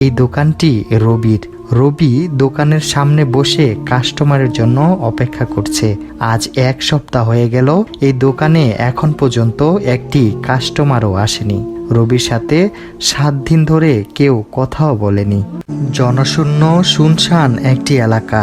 এই দোকানটি রবির। রবি দোকানের সামনে বসে কাস্টমারের জন্য অপেক্ষা করছে। আজ এক সপ্তাহ হয়ে গেল, এই দোকানে এখন পর্যন্ত একটি কাস্টমারও আসেনি। রবির সাথে সাত দিন ধরে কেউ কথাও বলেনি। জনশূন্য শুনশান একটি এলাকা।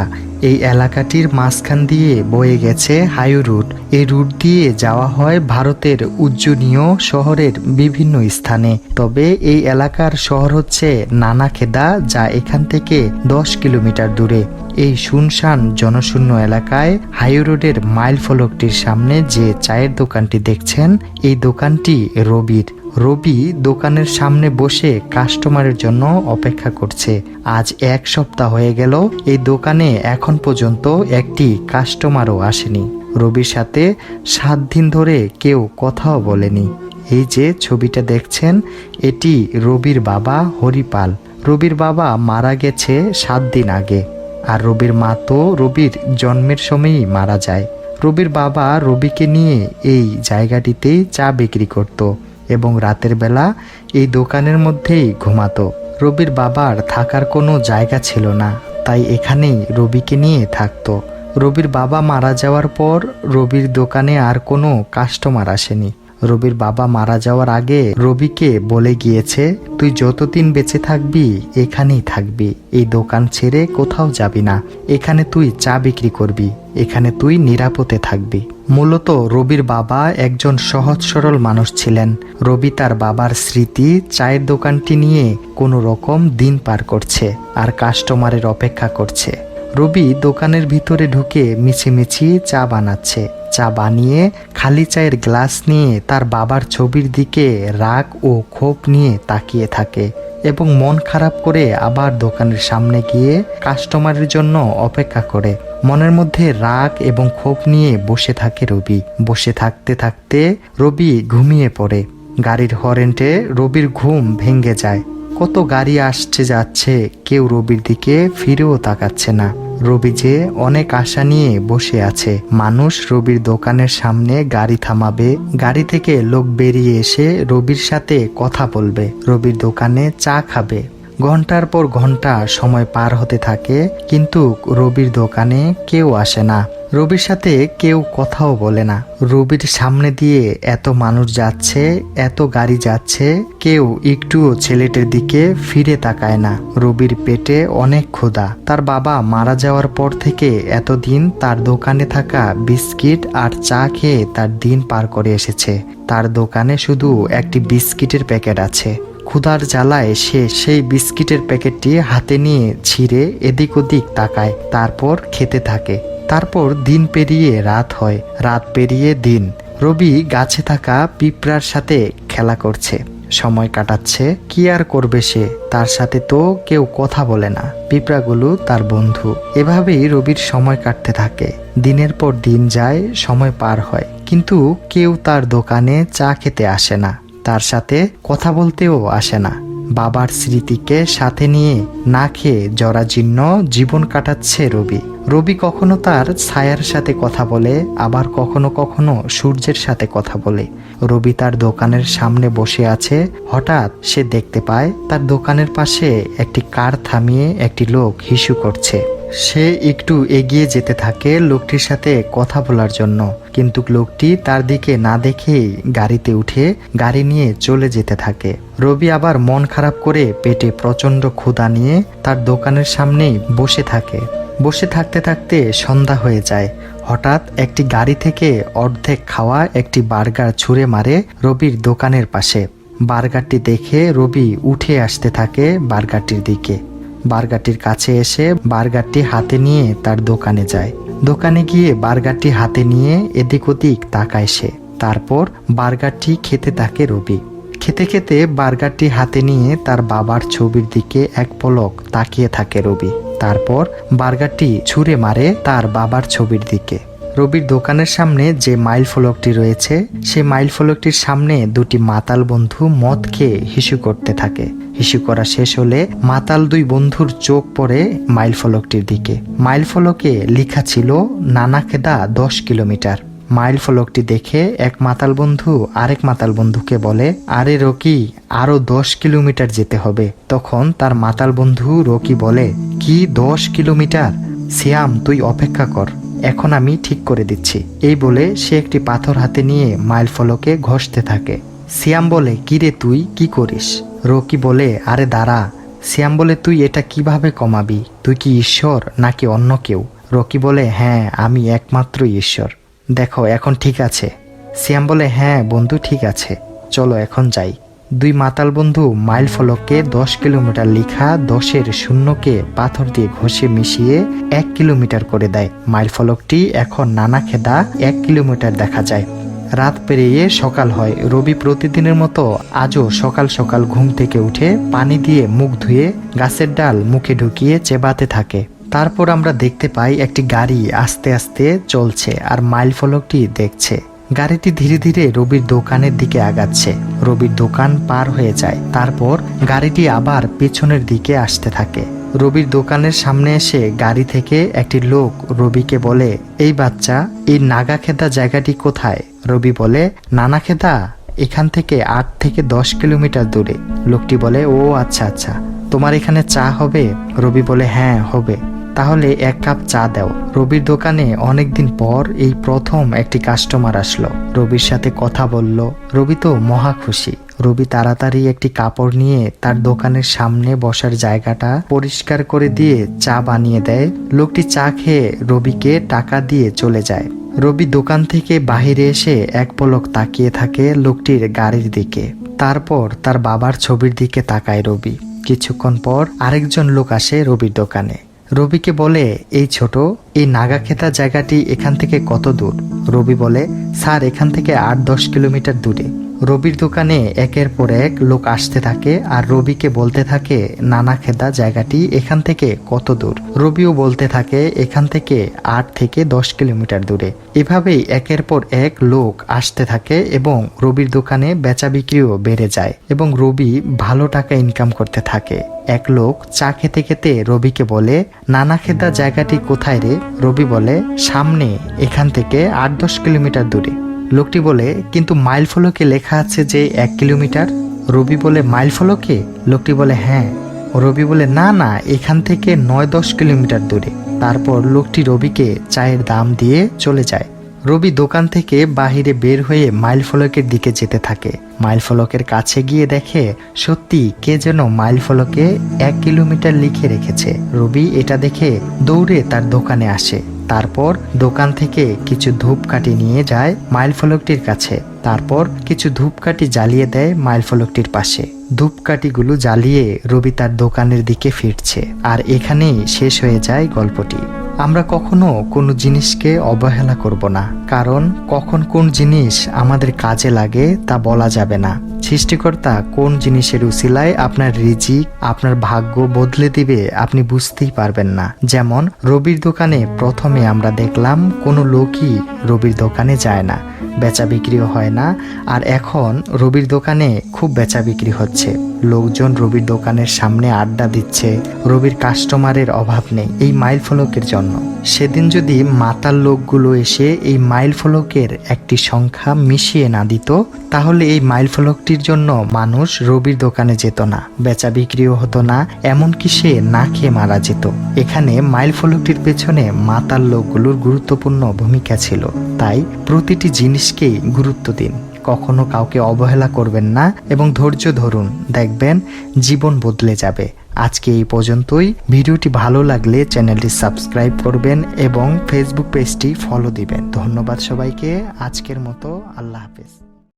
এই এলাকাটির মাঝখান দিয়ে বয়ে গেছে হাইও রুট। এই রুট দিয়ে যাওয়া হয় ভারতের উজ্জনীয় শহরের বিভিন্ন স্থানে। তবে এই এলাকার শহর হচ্ছে নানাখেদা, যা এখান থেকে দশ কিলোমিটার দূরে। এই শুনশান জনশূন্য এলাকায় হাইও রোডের মাইল ফলকটির সামনে যে চায়ের দোকানটি দেখছেন, এই দোকানটি রবির। রবি দোকানের সামনে বসে কাস্টমারের জন্য অপেক্ষা করছে। আজ এক সপ্তাহ হয়ে গেল, এই দোকানে এখন পর্যন্ত একটি কাস্টমারও আসেনি। রবির সাথে সাত দিন ধরে কেউ কথাও বলেনি। এই যে ছবিটা দেখছেন, এটি রবির বাবা হরিপাল। রবির বাবা মারা গেছে সাত দিন আগে, আর রবির মা তো রবির জন্মের সময়ই মারা যায়। রবির বাবা রবিকে নিয়ে এই জায়গাটিতেই চা বিক্রি করত। এবং রাতের বেলা এই দোকানের মধ্যেই ঘুমাতো। রবির বাবার থাকার কোনো জায়গা ছিল না, তাই এখানেই রবিকে নিয়ে থাকতো। রবির বাবা মারা যাওয়ার পর রবির দোকানে আর কোনো কাস্টমার আসেনি। রবির বাবা মারা যাওয়ার আগে রবিকে বলে গিয়েছে, তুই যতদিন বেঁচে থাকবি, এখানেই থাকবি। এই দোকান ছেড়ে কোথাও যাবি না। এখানে তুই চা বিক্রি করবি। এখানে তুই নিরাপদে থাকবি। মূলত রবির বাবা একজন সহজ সরল মানুষ ছিলেন। রবি তার বাবার স্মৃতি চায়ের দোকানটি নিয়ে কোনো রকম দিন পার করছে আর কাস্টমারের অপেক্ষা করছে। রবি দোকানের ভিতরে ঢুকে মিছিমিছি চা বানাচ্ছে। চা বানিয়ে, খালি চায়ের গ্লাস নিয়ে তার বাবার ছবির দিকে রাগ ও ক্ষোভ নিয়ে তাকিয়ে থাকে এবং মন খারাপ করে আবার দোকানের সামনে গিয়ে কাস্টমারের জন্য অপেক্ষা করে। মনের মধ্যে রাগ এবং ক্ষোভ নিয়ে বসে থাকে রবি। বসে থাকতে থাকতে রবি ঘুমিয়ে পড়ে। গাড়ির হরেন্টে রবির ঘুম ভেঙে যায়। কত গাড়ি আসছে যাচ্ছে কেউ রবির দিকে ফিরেও তাকাচ্ছে না। রবি যে অনেক আশা নিয়ে বসে আছে। মানুষ রবির দোকানের সামনে গাড়ি থামাবে। গাড়ি থেকে লোক বেরিয়ে এসে রবির সাথে কথা বলবে। রবির দোকানে চা খাবে। ঘণ্টার পর ঘণ্টা সময় পার হতে থাকে, কিন্তু রবির দোকানে কেউ আসে না। রবির সাথে কেউ কথাও বলে না। রবির সামনে দিয়ে এত মানুষ যাচ্ছে, এত গাড়ি যাচ্ছে, কেউ একটুও ছেলেটির দিকে ফিরে তাকায় না। রবির পেটে অনেক ক্ষুধা। তার বাবা মারা যাওয়ার পর থেকে এতদিন তার দোকানে থাকা বিস্কিট আর চা খেয়ে তার দিন পার করে এসেছে। তার দোকানে শুধু একটি বিস্কিটের প্যাকেট আছে। ক্ষুধার জ্বালায় সে সেই বিস্কিটের প্যাকেটটি হাতে নিয়ে ছিঁড়ে এদিক ওদিক তাকায়, তারপর খেতে থাকে। তারপর দিন পেরিয়ে রাত হয়, রাত পেরিয়ে দিন। রবি গাছে থাকা পিঁপড়ার সাথে খেলা করছে। সময় কাটাচ্ছে, কি আর করবে সে? তার সাথে তো কেউ কথা বলে না। পিঁপড়াগুলো তার বন্ধু। এভাবেই রবির সময় কাটতে থাকে। দিনের পর দিন যায়, সময় পার হয়। কিন্তু কেউ তার দোকানে চা খেতে আসে না। তার সাথে কথা বলতেও আসে না। বাবার স্মৃতিকে সাথে নিয়ে না খেয়ে জরাজীর্ণ জীবন কাটাচ্ছে রবি। রবি কখনো তার ছায়ার সাথে কথা বলে, আবার কখনো কখনো সূর্যের সাথে কথা বলে। রবি তার দোকানের সামনে বসে আছে, হঠাৎ সে দেখতে পায় তার দোকানের পাশে একটি কার থামিয়ে একটি লোক হিসু করছে। সে একটু এগিয়ে যেতে থাকে লোকটির সাথে কথা বলার জন্য। কিন্তু লোকটি তার দিকে না দেখেই গাড়িতে উঠে গাড়ি নিয়ে চলে যেতে থাকে। রবি আবার মন খারাপ করে পেটে প্রচণ্ড ক্ষুধা নিয়ে তার দোকানের সামনেই বসে থাকে। বসে থাকতে থাকতে সন্ধ্যা হয়ে যায়। হঠাৎ একটি গাড়ি থেকে অর্ধেক খাওয়া একটি বার্গার ছুঁড়ে মারে রবির দোকানের পাশে। বার্গারটি দেখে রবি উঠে আসতে থাকে বার্গারটির দিকে। বার্গারটির কাছে এসে বার্গারটি হাতে নিয়ে তার দোকানে যায়। দোকানে গিয়ে বার্গারটি হাতে নিয়ে এদিক ওদিক তাকায় সে। তারপর বার্গারটি খেতে থাকে রবি। খেতে খেতে বার্গারটি হাতে নিয়ে তার বাবার ছবির দিকে এক পলক তাকিয়ে থাকে রবি। তারপর বার্গারটি ছুঁড়ে মারে তার বাবার ছবির দিকে। রবির দোকানের সামনে যে মাইল ফলকটি রয়েছে সেই মাইল ফলকটির সামনে দুটি মাতাল বন্ধু মদ খেয়ে হিসু করতে থাকে। হিসু করা শেষ হলে মাতাল দুই বন্ধুর চোখ পড়ে মাইল ফলকটির দিকে। মাইল ফলকে লেখা ছিল নানাকেদা দশ কিলোমিটার। মাইল ফলকটি দেখে এক মাতাল বন্ধু আরেক মাতাল বন্ধুকে বলে, আরে রকি, আরও দশ কিলোমিটার যেতে হবে। তখন তার মাতাল বন্ধু রকি বলে, কি দশ কিলোমিটার? সিয়াম তুই অপেক্ষা কর। এখন আমি ঠিক করে দিচ্ছি। এই বলে সে একটি পাথর হাতে নিয়ে মাইল ফলকে ঘষতে থাকে। সিয়াম বলে, কিরে তুই, কি করিস? রকি বলে, আরে দাঁড়া, শ্যাম বলে, তুই এটা কীভাবে কমাবি? তুই কি ঈশ্বর নাকি অন্য কেউ? রকি বলে হ্যাঁ আমি একমাত্র ঈশ্বর। দেখো, এখন ঠিক আছে। শ্যাম বলে হ্যাঁ বন্ধু, ঠিক আছে। চলো, এখন যাই। দুই মাতাল বন্ধু মাইল ফলককে দশ কিলোমিটার লিখা দশের শূন্যকে পাথর দিয়ে ঘষে মিশিয়ে এক কিলোমিটার করে দেয়। মাইল ফলকটি এখন নানা খেদা এক কিলোমিটার দেখা যায়। রাত পেরিয়ে সকাল হয়। রবি প্রতিদিনের মতো আজও সকাল সকাল ঘুম থেকে উঠে পানি দিয়ে মুখ ধুয়ে গাছের ডাল মুখে ঢুকিয়ে চেবাতে থাকে। তারপর আমরা দেখতে পাই একটি গাড়ি আস্তে আস্তে চলছে আর মাইল ফলকটি দেখছে। গাড়িটি ধীরে ধীরে রবির দোকানের দিকে আগাচ্ছে। রবির দোকান পার হয়ে যায়। তারপর গাড়িটি আবার পেছনের দিকে আসতে থাকে। রবির দোকানের সামনে এসে গাড়ি থেকে একটি লোক রবিকে বলে, এই বাচ্চা, এই নাগাখেদা জায়গাটি কোথায়? রবি বলে নানাখেদা এখান থেকে আট থেকে দশ কিলোমিটার দূরে। লোকটি বলে, ও আচ্ছা আচ্ছা তোমার এখানে চা হবে? রবি বলে হ্যাঁ হবে। তাহলে এক কাপ চা দাও। রবির দোকানে অনেকদিন পর এই প্রথম একটি কাস্টমার আসলো। রবির সাথে কথা বলল। রবি তো মহা খুশি। রবি তাড়াতাড়ি একটি কাপড় নিয়ে তার দোকানের সামনে বসার জায়গাটা পরিষ্কার করে দিয়ে চা বানিয়ে দেয়। লোকটি চা খেয়ে রবিকে টাকা দিয়ে চলে যায়। রবি দোকান থেকে বাহিরে এসে এক পলক তাকিয়ে থাকে লোকটির গাড়ির দিকে। তারপর তার বাবার ছবির দিকে তাকায় রবি। কিছুক্ষণ পর আরেকজন লোক আসে রবির দোকানে। রবিকে বলে, এই ছোট, এই নাগাখেতা জায়গাটি এখান থেকে কত দূর? রবি বলে, স্যার, এখান থেকে আট দশ কিলোমিটার দূরে। রবির দোকানে একের পর এক লোক আসতে থাকে আর রবিকে বলতে থাকে, নানা খেদা, জায়গাটি এখান থেকে কত দূর? রবিও বলতে থাকে, এখান থেকে আট থেকে দশ কিলোমিটার দূরে। এভাবেই একের পর এক লোক আসতে থাকে এবং রবির দোকানে বেচা বিক্রিও বেড়ে যায় এবং রবি ভালো টাকা ইনকাম করতে থাকে। এক লোক চা খেতে খেতে রবিকে বলে, নানা খেদা, জায়গাটি কোথায় রে? রবি বলে, সামনে এখান থেকে আট দশ কিলোমিটার দূরে। লোকটি বলে, কিন্তু মাইল ফলকে লেখা আছে যে এক কিলোমিটার? রবি বলে, মাইল ফলকে? লোকটি বলে হ্যাঁ। রবি বলে, না না, এখান থেকে নয় দশ কিলোমিটার দূরে। তারপর লোকটি রবিকে চায়ের দাম দিয়ে চলে যায়। রবি দোকান থেকে বাহিরে বের হয়ে মাইল ফলকের দিকে যেতে থাকে। মাইল ফলকের কাছে গিয়ে দেখে, সত্যি কে যেন মাইল ফলকে এক কিলোমিটার লিখে রেখেছে। রবি এটা দেখে দৌড়ে তার দোকানে আসে। তারপর দোকান থেকে কিছু ধূপকাঠি নিয়ে যায় মাইল ফলকটির কাছে। তারপর কিছু ধূপকাঠি জ্বালিয়ে দেয় মাইল ফলকটির পাশে। ধূপকাঠিগুলো জ্বালিয়ে রবি তার দোকানের দিকে ফিরছে। আর এখানেই শেষ হয়ে যায় গল্পটি। আমরা কখনো কোনো জিনিসকে অবহেলা করব না, কারণ কখন কোন জিনিস আমাদের কাজে লাগে তা বলা যাবে না। সৃষ্টিকর্তা কোন জিনিসের উসিলায় আপনার রিজিক, আপনার ভাগ্য বদলে দিবে আপনি বুঝতেই পারবেন না। যেমন রবির দোকানে প্রথমে আমরা দেখলাম কোনো লোকই রবির দোকানে যায় না। বেচা বিক্রিও হয় না। আর এখন রবির দোকানে খুব বেচা বিক্রি হচ্ছে। লোকজন রবির দোকানের সামনে আড্ডা দিচ্ছে। রবির কাস্টমারের অভাব নেই এই মাইল ফলকের জন্য। সেদিন যদি মাতাল লোকগুলো এসে এই মাইল ফলকের একটি সংখ্যা মিশিয়ে না দিত, তাহলে এই মাইল ফলকটির জন্য মানুষ রবির দোকানে যেত না, বেচা বিক্রিও হতো না, এমনকি সে না খেয়ে মারা যেত। এখানে মাইল ফলকটির পেছনে মাতাল লোকগুলোর গুরুত্বপূর্ণ ভূমিকা ছিল। তাই প্রতিটি জিনিসকেই গুরুত্ব দিন। কখনো কাউকে অবহেলা করবেন না এবং ধৈর্য ধরুন। দেখবেন জীবন বদলে যাবে। আজকে এই পর্যন্তই। ভিডিওটি ভালো লাগলে চ্যানেলটি সাবস্ক্রাইব করবেন এবং ফেসবুক পেজটি ফলো দিবেন। ধন্যবাদ সবাইকে। আজকের মতো আল্লাহ হাফেজ।